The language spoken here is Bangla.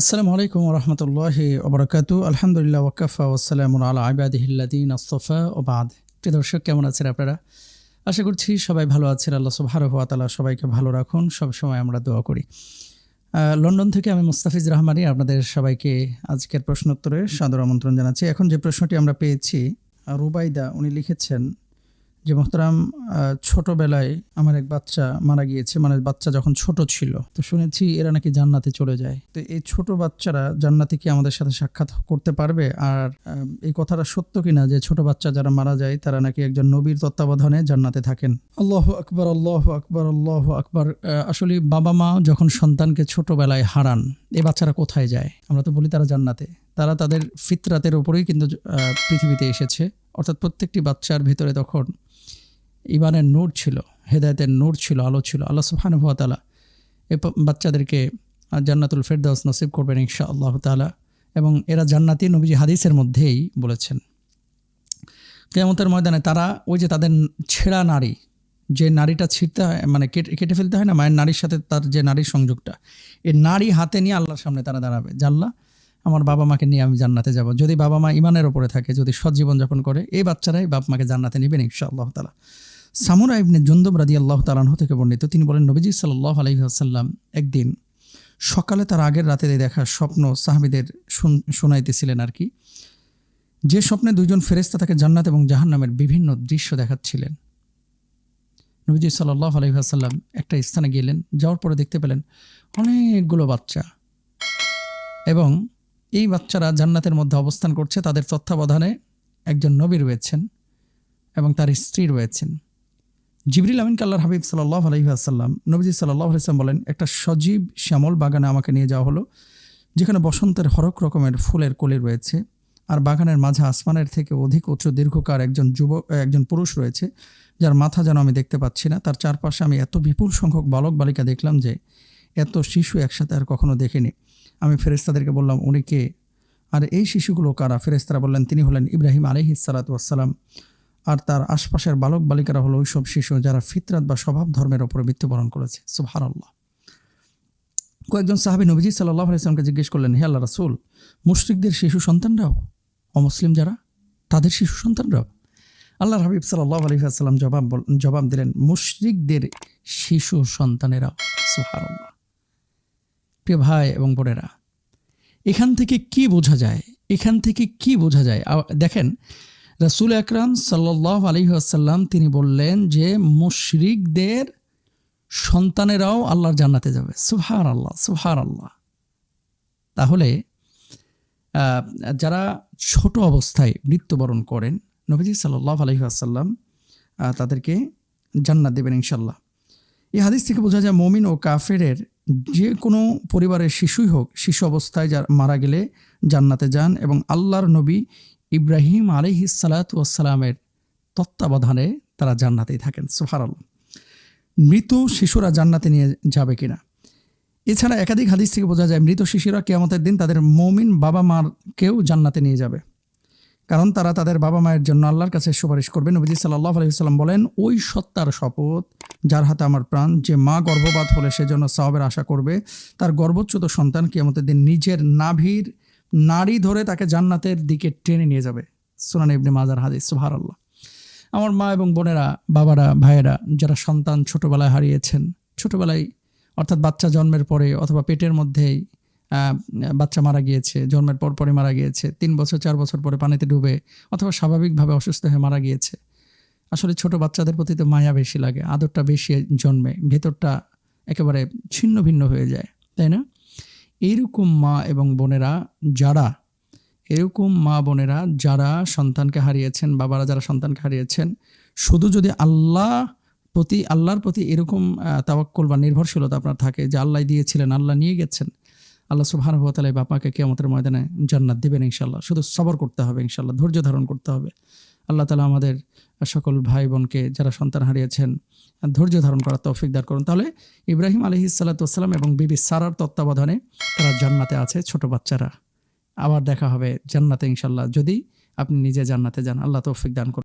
আসসালামু আলাইকুম রহমতুল্লাহ ওবরাকাত। আলহামদুলিল্লাহ, ওয়াকাফা ওসালাম আলা আবাদিহিল্লাদিন আস্তফা ও বাদ। প্রিয় দর্শক, কেমন আছেন আপনারা? আশা করছি সবাই ভালো আছেন। আল্লাহ সুবাহারহ তালা সবাইকে ভালো রাখুন। সবসময় আমরা দোয়া করি। লন্ডন থেকে আমি মুস্তাফিজ রহমানি আপনাদের সবাইকে আজকের প্রশ্নোত্তরে সাদর আমন্ত্রণ জানাচ্ছি। এখন যে প্রশ্নটি আমরা পেয়েছি, রুবাইদা, উনি লিখেছেন যে মোহতারাম ছোটবেলায় আমার এক বাচ্চা মারা গিয়েছে। মানে বাচ্চা যখন ছোট ছিল, তো শুনেছি এরা নাকি জান্নাতে চলে যায়। তো এই ছোট বাচ্চারা জান্নাতে কি আমাদের সাথে সাক্ষাৎ করতে পারবে? আর এই কথাটা সত্য কিনা যে ছোট বাচ্চা যারা মারা যায়, তারা নাকি একজন নবীর তত্ত্বাবধানে জান্নাতে থাকেন? আল্লাহ আকবর আল্লাহ আকবর আল্লাহ আকবর। আসলে বাবা মা যখন সন্তানকে ছোটবেলায় হারান এই বাচ্চারা কোথায় যায়? আমরা তো বলি তারা জান্নাতে। তারা তাদের ফিতরাতের উপরেই কিন্তু পৃথিবীতে এসেছে। অর্থাৎ প্রত্যেকটি বাচ্চার ভিতরে তখন ইমানের নূর ছিল, হেদায়তের নূর ছিল, আলো ছিল। আল্লাহ সুবহান হুয়া তালা এ বাচ্চাদেরকে জান্নাতুল ফেরদাউস নসিব করবেন ইনশা আল্লাহ তালা এবং এরা জান্নাতি নবীজি হাদিসের মধ্যেই বলেছেন। কেমতের ময়দানে তারা ওই যে তাদের ছেঁড়া নারী, যে নারীটা ছিঁড়তে হয় মানে কেটে কেটে ফেলতে হয় না, মায়ের নারীর সাথে তার যে নারীর সংযোগটা এই নারী হাতে নিয়ে আল্লাহর সামনে তারা দাঁড়াবে। জানলা আমার বাবা মাকে নিয়ে আমি জান্নাতে যাব। যদি বাবা মা ইমানের ওপরে থাকে, যদি সৎ জীবন যাপন করে, এই বাচ্চারাই বাপ মাকে জান্নাতে নেবেন ইনশা আল্লাহ তালা সামুরা ইবনে জন্দব রাদি আল্লাহ তালাহ থেকে বর্ণিত, তিনি বলেন, নবীজি সাল্লাহ আলহিহাসাল্লাম একদিন সকালে তার আগের রাতে দেখা স্বপ্ন সাহাবিদের শুন- শোনাইতেছিলেন আর কি, যে স্বপ্নে দুইজন ফেরেস্তা তাকে জান্নাত এবং জাহান্নামের বিভিন্ন দৃশ্য দেখাচ্ছিলেন। নবীজি সাল্লাহ আলহিহাসাল্লাম একটা স্থানে গেলেন, যাওয়ার পরে দেখতে পেলেন অনেকগুলো বাচ্চা এবং এই বাচ্চারা জান্নাতের মধ্যে অবস্থান করছে, তাদের তত্ত্বাবধানে একজন নবী রয়েছেন এবং তার স্ত্রী রয়েছেন। জিবরিল আমিন কাল্লার হাবিব সাল্লাহ আলহিহাসাল্লাম নবীজি সাল্লাহ আলাইসাল্লাম বলেন, একটা সজীব শ্যামল বাগানে আমাকে নিয়ে যাওয়া হলো, যেখানে বসন্তের হরক রকমের ফুলের কলি রয়েছে, আর বাগানের মাঝে আসমানের থেকে অধিক উচ্চ দীর্ঘকার একজন যুবক, একজন পুরুষ রয়েছে, যার মাথা যেন আমি দেখতে পাচ্ছি না। তার চারপাশে আমি এত বিপুল সংখ্যক বালক বালিকা দেখলাম যে, এত শিশু একসাথে আর কখনো দেখিনি। আমি ফেরেস্তাদেরকে বললাম, উনি কে? আর, এই শিশুগুলো কারা? ফেরেস্তারা বললেন, তিনি হলেন ইব্রাহিম আলহি সালাতাম আর তার আশপাশের বালক বালিকারা হলো ওইসব শিশু যারা ফিতরাত বা স্বভাব ধর্মের ওপরে মৃত্যুবরণ করেছে। সুবহান আল্লাহ কয়েকজন সাহাবী নবীজি সাল্লাহ আলাইসলামকে জিজ্ঞেস করলেন, হে আল্লাহ রাসুল, মুশরিকদের শিশু সন্তানরাও? অমুসলিম যারা? তাদের শিশু সন্তানরাও? আল্লাহ হাবিব সাল্লাহ আলহিহাস্লাম জবাব জবাব দিলেন, মুশরিকদের শিশু সন্তানেরাও। সুহার প্রিয় ভাই এবং বোনেরা? এখান থেকে কি বোঝা যায়? এখান থেকে কি বোঝা যায়? দেখেন, রাসুল আকরাম সাল্লাহ আলহিহাসাল্লাম তিনি বললেন যে, মুশরিকদের সন্তানেরাও আল্লাহর জান্নাতে যাবে। সুহার আল্লাহ সুহার আল্লাহ তাহলে যারা ছোট অবস্থায় মৃত্যুবরণ করেন, নবীজি সাল্লাহ আলহিহাসাল্লাম তাদেরকে জান্নাত দেবেন ইনশাল্লাহ এই হাদিস থেকে বোঝা যায়, মমিন ও কাফেরের যে কোনো পরিবারের শিশুই হোক, শিশু অবস্থায় যা মারা গেলে জান্নাতে যান এবং আল্লাহর নবী ইব্রাহিম আলহি সালাতামের তত্ত্বাবধানে তারা জান্নাতেই থাকেন সুহার মৃত শিশুরা জান্নাতে নিয়ে যাবে কিনা? এছাড়া একাধিক হাদিস থেকে বোঝা যায়, মৃত শিশুরা কেয়ামতের দিন তাদের মমিন বাবা মারকেও জান্নাতে নিয়ে যাবে। কারণ তারা তাদের বাবা মায়ের জন্য আল্লাহর কাছে সুপারিশ করবে। নবীজি সাল্লাহ আলহিসাল্লাম বলেন, ওই সত্তার শপথ যার হাতে আমার প্রাণ, যে মা গর্ভপাত হলে সেজন্য সাহাবের আশা করবে, তার গর্ভচ্যুত সন্তান কিয়ামতের দিন নিজের নাভির নাড়ি ধরে তাকে জান্নাতের দিকে টেনে নিয়ে যাবে। সুনান ইবনে মাজার হাদিস সুহার আল্লাহ আমার মা এবং বোনেরা, বাবারা, ভাইয়েরা, যারা সন্তান ছোটোবেলায় হারিয়েছেন, ছোটোবেলায় অর্থাৎ বাচ্চা জন্মের পরে অথবা পেটের মধ্যেই বাচ্চা মারা গিয়েছে, জন্মের পর পরে মারা গিয়েছে, তিন বছর, চার বছর পরে পানিতে ডুবে অথবা স্বাভাবিকভাবে অসুস্থ হয়ে মারা গিয়েছে আসলে ছোট বাচ্চাদের প্রতি তো মায়া বেশি লাগে আদরটা বেশি জন্মে ভেতরটা একেবারে ছিন্ন ভিন্ন হয়ে যায় তাই না? এইরকম মা এবং বোনেরা যারা এরকম মা বোনেরা যারা সন্তানকে হারিয়েছেন বাবারা যারা সন্তানকে হারিয়েছেন শুধু যদি আল্লাহ প্রতি আল্লাহর প্রতি এরকম আহ, তাওয়াক্কুল বা নির্ভরশীলতা আপনার থাকে যে আল্লাহ দিয়েছিলেন আল্লাহ নিয়ে গেছেন আল্লাহ সুবহান হওয়া তালা বাপাকে কেমতের ময়দানে জান্নাত দেবেন ইনশাল্লাহ শুধু সবর করতে হবে ইনশাল্লাহ ধৈর্য ধারণ করতে হবে। আল্লাহ তালা আমাদের সকল ভাই বোনকে যারা সন্তান হারিয়েছেন, ধৈর্য ধারণ করার তৌফিক দান করুন। তাহলে ইব্রাহিম আলহি সাল্লাতাম এবং বিবি সারার তত্ত্বাবধানে তারা জান্নাতে আছে, ছোট বাচ্চারা। আবার দেখা হবে জান্নাতে ইনশাল্লাহ যদি আপনি নিজে জান্নাতে যান, আল্লাহ তৌফিক দান করুন।